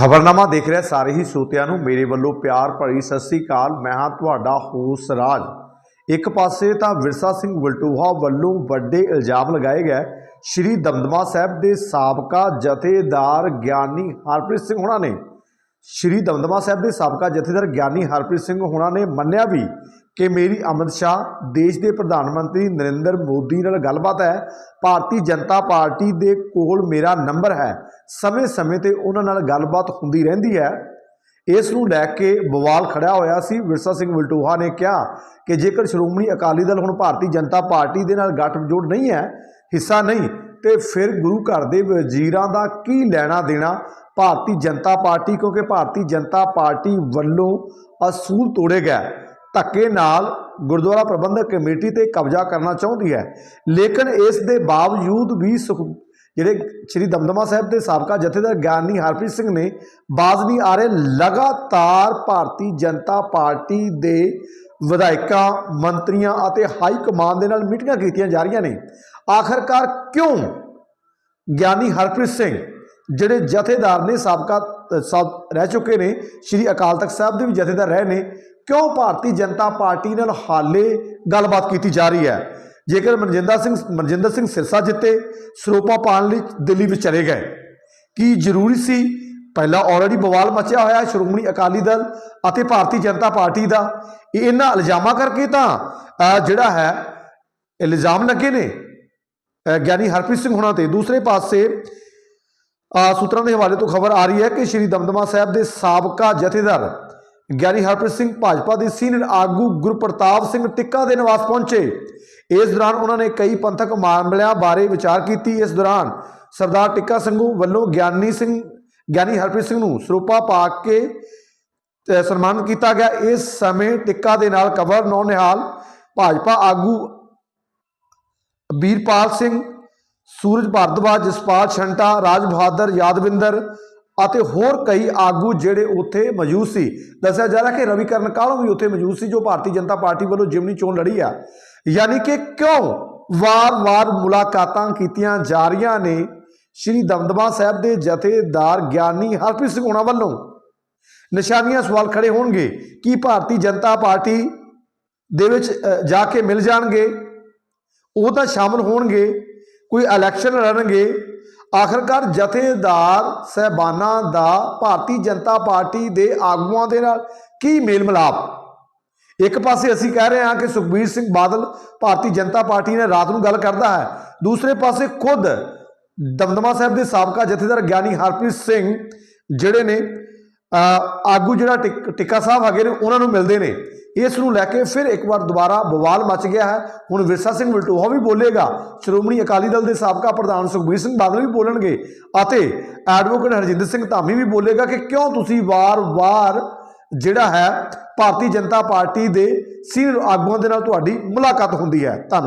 ਖਬਰਨਾਮਾ ਦੇਖ ਰਿਹਾ, ਸਾਰੇ ਹੀ ਸਰੋਤਿਆਂ ਨੂੰ ਮੇਰੇ ਵੱਲੋਂ ਪਿਆਰ ਭਰੀ ਸਤਿ ਸ੍ਰੀ ਅਕਾਲ। ਮੈਂ ਹਾਂ ਤੁਹਾਡਾ ਹੋਸ ਰਾਜ। ਇੱਕ ਪਾਸੇ ਤਾਂ ਵਿਰਸਾ ਸਿੰਘ ਵਲਟੂਹਾ ਵੱਲੋਂ ਵੱਡੇ ਇਲਜ਼ਾਮ ਲਗਾਏ ਗਏ। ਸ਼੍ਰੀ ਦਮਦਮਾ ਸਾਹਿਬ ਦੇ ਸਾਬਕਾ ਜਥੇਦਾਰ ਗਿਆਨੀ ਹਰਪ੍ਰੀਤ ਸਿੰਘ ਹੋਣਾ ਨੇ ਸ਼੍ਰੀ ਦਮਦਮਾ ਸਾਹਿਬ ਦੇ ਸਾਬਕਾ ਜਥੇਦਾਰ ਗਿਆਨੀ ਹਰਪ੍ਰੀਤ ਸਿੰਘ ਹੋਣਾ ਨੇ ਮੰਨਿਆ ਵੀ ਕਿ ਮੇਰੀ ਅਮਿਤ ਸ਼ਾਹ ਦੇਸ਼ ਦੇ ਪ੍ਰਧਾਨ ਮੰਤਰੀ ਨਰਿੰਦਰ ਮੋਦੀ ਨਾਲ ਗੱਲਬਾਤ ਹੈ। ਭਾਰਤੀ ਜਨਤਾ ਪਾਰਟੀ ਦੇ ਕੋਲ ਮੇਰਾ ਨੰਬਰ ਹੈ। ਸਮੇਂ-ਸਮੇਂ ਤੇ ਉਹਨਾਂ ਨਾਲ ਗੱਲਬਾਤ ਹੁੰਦੀ ਰਹਿੰਦੀ ਹੈ। ਇਸ ਨੂੰ ਲੈ ਕੇ ਬਵਾਲ ਖੜਿਆ ਹੋਇਆ ਸੀ। ਵਿਰਸਾ ਸਿੰਘ ਵਲਟੋਹਾ ਨੇ ਕਿਹਾ ਕਿ ਜੇਕਰ ਸ਼੍ਰੋਮਣੀ ਅਕਾਲੀ ਦਲ ਹੁਣ ਭਾਰਤੀ ਜਨਤਾ ਪਾਰਟੀ ਦੇ ਨਾਲ ਗੱਠਜੋੜ ਨਹੀਂ ਹੈ, ਹਿੱਸਾ ਨਹੀਂ, ਤੇ ਫਿਰ ਗੁਰੂ ਘਰ ਦੇ ਵਜ਼ੀਰਾਂ ਦਾ ਕੀ ਲੈਣਾ ਦੇਣਾ ਭਾਰਤੀ ਜਨਤਾ ਪਾਰਟੀ, ਕਿਉਂਕਿ ਭਾਰਤੀ ਜਨਤਾ ਪਾਰਟੀ ਵੱਲੋਂ ਅਸੂਲ ਤੋੜੇ ਗਏ। ਧੱਕੇ ਨਾਲ ਗੁਰਦੁਆਰਾ ਪ੍ਰਬੰਧਕ ਕਮੇਟੀ ਤੇ ਕਬਜ਼ਾ ਕਰਨਾ ਚਾਹੁੰਦੀ ਹੈ। ਲੇਕਿਨ ਇਸ ਦੇ ਬਾਵਜੂਦ ਵੀ ਸੁਖ, ਜਿਹੜੇ ਸ੍ਰੀ ਦਮਦਮਾ ਸਾਹਿਬ ਦੇ ਸਾਬਕਾ ਜਥੇਦਾਰ ਗਿਆਨੀ ਹਰਪ੍ਰੀਤ ਸਿੰਘ ਨੇ ਬਾਜ਼ ਨਹੀਂ ਆ ਰਹੇ, ਲਗਾਤਾਰ ਭਾਰਤੀ ਜਨਤਾ ਪਾਰਟੀ ਦੇ ਵਿਧਾਇਕਾਂ, ਮੰਤਰੀਆਂ ਅਤੇ ਹਾਈ ਕਮਾਨ ਦੇ ਨਾਲ ਮੀਟਿੰਗਾਂ ਕੀਤੀਆਂ ਜਾ ਰਹੀਆਂ ਨੇ। ਆਖਰਕਾਰ ਕਿਉਂ ਗਿਆਨੀ ਹਰਪ੍ਰੀਤ ਸਿੰਘ ਜਿਹੜੇ ਜਥੇਦਾਰ ਨੇ ਸਾਬਕਾ ਸਭ ਰਹਿ ਚੁੱਕੇ ਨੇ, ਸ਼੍ਰੀ ਅਕਾਲ ਤਖਤ ਸਾਹਿਬ ਦੇ ਵੀ ਜਥੇਦਾਰ ਰਹੇ ਨੇ, ਕਿਉਂ ਭਾਰਤੀ ਜਨਤਾ ਪਾਰਟੀ ਨਾਲ ਹਾਲੇ ਗੱਲਬਾਤ ਕੀਤੀ ਜਾ ਰਹੀ ਹੈ? ਜੇਕਰ ਮਨਜਿੰਦਰ ਸਿੰਘ ਮਨਜਿੰਦਰ ਸਿੰਘ ਸਿਰਸਾ ਜਿੱਤੇ, ਸਰੋਪਾ ਪਾਣ ਲਈ ਦਿੱਲੀ ਵਿੱਚ ਚਲੇ ਗਏ, ਕੀ ਜ਼ਰੂਰੀ ਸੀ? ਪਹਿਲਾਂ ਆਲਰੇਡੀ ਬਵਾਲ ਮਚਿਆ ਹੋਇਆ ਸ਼੍ਰੋਮਣੀ ਅਕਾਲੀ ਦਲ ਅਤੇ ਭਾਰਤੀ ਜਨਤਾ ਪਾਰਟੀ ਦਾ। ਇਹਨਾਂ ਇਲਜ਼ਾਮਾਂ ਕਰਕੇ ਤਾਂ ਜਿਹੜਾ ਹੈ, ਇਲਜ਼ਾਮ ਲੱਗੇ ਨੇ। ਗਿਆਨੀ ਹਰਪ੍ਰੀਤ ਸਿੰਘ ਹੁਣਾਂ ਤੇ ਦੂਸਰੇ ਪਾਸੇ ਸੂਤਰਾਂ ਦੇ ਹਵਾਲੇ ਤੋਂ ਖਬਰ ਆ ਰਹੀ ਹੈ ਕਿ ਸ਼੍ਰੀ ਦਮਦਮਾ ਸਾਹਿਬ ਦੇ ਸਾਬਕਾ ਜਥੇਦਾਰ ਗਿਆਨੀ ਹਰਪ੍ਰੀਤ ਸਿੰਘ ਭਾਜਪਾ ਦੇ ਸੀਨੀਅਰ ਆਗੂ ਗੁਰਪ੍ਰਤਾਪ ਸਿੰਘ ਟਿੱਕਾ ਦੇ ਨਿਵਾਸ ਪਹੁੰਚੇ। ਇਸ ਦੌਰਾਨ ਉਹਨਾਂ ਨੇ ਕਈ ਪੰਥਕ ਮਾਮਲਿਆਂ ਬਾਰੇ ਵਿਚਾਰ ਕੀਤੀ। ਇਸ ਦੌਰਾਨ ਸਰਦਾਰ ਟਿੱਕਾ ਸਿੰਘੂ ਵੱਲੋਂ ਗਿਆਨੀ ਸਿੰਘ, ਗਿਆਨੀ ਹਰਪ੍ਰੀਤ ਸਿੰਘ ਨੂੰ ਸਰੂਪਾ ਪਾ ਕੇ ਸਨਮਾਨਿਤ ਕੀਤਾ ਗਿਆ। ਇਸ ਸਮੇਂ ਟਿੱਕਾ ਦੇ ਨਾਲ ਕਵਰ ਨੌ ਨਿਹਾਲ ਭਾਜਪਾ ਆਗੂ ਬੀਰਪਾਲ ਸਿੰਘ ਸੂਰਜ ਭਾਰਦਵਾਜ, ਜਸਪਾਲ ਛੰਟਾ ਰਾਜ ਬਹਾਦਰ ਯਾਦਵਿੰਦਰ ਅਤੇ ਹੋਰ ਕਈ ਆਗੂ ਜਿਹੜੇ ਉੱਥੇ ਮੌਜੂਦ ਸੀ। ਦੱਸਿਆ ਜਾ ਰਿਹਾ ਕਿ ਰਵੀਕਰਨ ਕਾਲੋਂ ਵੀ ਉੱਥੇ ਮੌਜੂਦ ਸੀ, ਜੋ ਭਾਰਤੀ ਜਨਤਾ ਪਾਰਟੀ ਵੱਲੋਂ ਜਿਮਨੀ ਚੋਣ ਲੜੀ ਆ। ਯਾਨੀ ਕਿ ਕਿਉਂ ਵਾਰ-ਵਾਰ ਮੁਲਾਕਾਤਾਂ ਕੀਤੀਆਂ ਜਾ ਰਹੀਆਂ ਨੇ ਸ਼੍ਰੀ ਦਮਦਮਾ ਸਾਹਿਬ ਦੇ ਜਥੇਦਾਰ ਗਿਆਨੀ ਹਰਪ੍ਰੀਤ ਸਿੰਘ ਹੋਣਾ ਵੱਲੋਂ? ਨਿਸ਼ਾਨੀਆਂ ਸਵਾਲ ਖੜੇ ਹੋਣਗੇ, ਕੀ ਭਾਰਤੀ ਜਨਤਾ ਪਾਰਟੀ ਦੇ ਵਿੱਚ ਜਾ ਕੇ ਮਿਲ ਜਾਣਗੇ? ਉਹ ਤਾਂ ਸ਼ਾਮਲ ਹੋਣਗੇ। ਕੋਈ ਇਲੈਕਸ਼ਨ ਲੜਨਗੇ, ਆਖਰਕਾਰ ਜਥੇਦਾਰ ਸਹਿਬਾਨਾਂ ਦਾ ਭਾਰਤੀ ਜਨਤਾ ਪਾਰਟੀ ਦੇ ਆਗੂਆਂ ਦੇ ਨਾਲ ਕੀ ਮੇਲ ਮਿਲਾਪ ਇੱਕ ਪਾਸੇ ਅਸੀਂ ਕਹਿ ਰਹੇ ਹਾਂ ਕਿ ਸੁਖਬੀਰ ਸਿੰਘ ਬਾਦਲ ਭਾਰਤੀ ਜਨਤਾ ਪਾਰਟੀ ਨੇ ਰਾਤ ਨੂੰ ਗੱਲ ਕਰਦਾ ਹੈ, ਦੂਸਰੇ ਪਾਸੇ ਖੁਦ ਦਮਦਮਾ ਸਾਹਿਬ ਦੇ ਸਾਬਕਾ ਜਥੇਦਾਰ ਗਿਆਨੀ ਹਰਪ੍ਰੀਤ ਸਿੰਘ, ਜਿਹੜੇ ਨੇ ਆਗੂ ਜਿਹੜਾ ਟਿਕ- ਟਿੱਕਾ ਸਾਹਿਬ ਹੈਗੇ ਨੇ, ਉਹਨਾਂ ਨੂੰ ਮਿਲਦੇ ਨੇ। ਇਸ ਨੂੰ ਲੈ ਕੇ ਫਿਰ ਇੱਕ ਵਾਰ ਦੁਬਾਰਾ ਬਵਾਲ ਮਚ ਗਿਆ ਹੈ। ਹੁਣ ਵਿਰਸਾ ਸਿੰਘ ਮਲਟੋਹਾ ਵੀ ਬੋਲੇਗਾ। ਸ਼੍ਰੋਮਣੀ ਅਕਾਲੀ ਦਲ ਦੇ ਸਾਬਕਾ ਪ੍ਰਧਾਨ ਸੁਖਬੀਰ ਸਿੰਘ ਬਾਦਲ ਵੀ ਬੋਲਣਗੇ ਅਤੇ ਐਡਵੋਕੇਟ ਹਰਜਿੰਦਰ ਸਿੰਘ ਧਾਮੀ ਵੀ ਬੋਲੇਗਾ ਕਿ ਕਿਉਂ ਤੁਸੀਂ ਵਾਰ-ਵਾਰ ਜਿਹੜਾ ਹੈ ਭਾਰਤੀ ਜਨਤਾ ਪਾਰਟੀ ਦੇ ਸੀਨੀਅਰ ਆਗੂਆਂ ਦੇ ਨਾਲ ਤੁਹਾਡੀ ਮੁਲਾਕਾਤ ਹੁੰਦੀ ਹੈ। ਧੰਨਵਾਦ।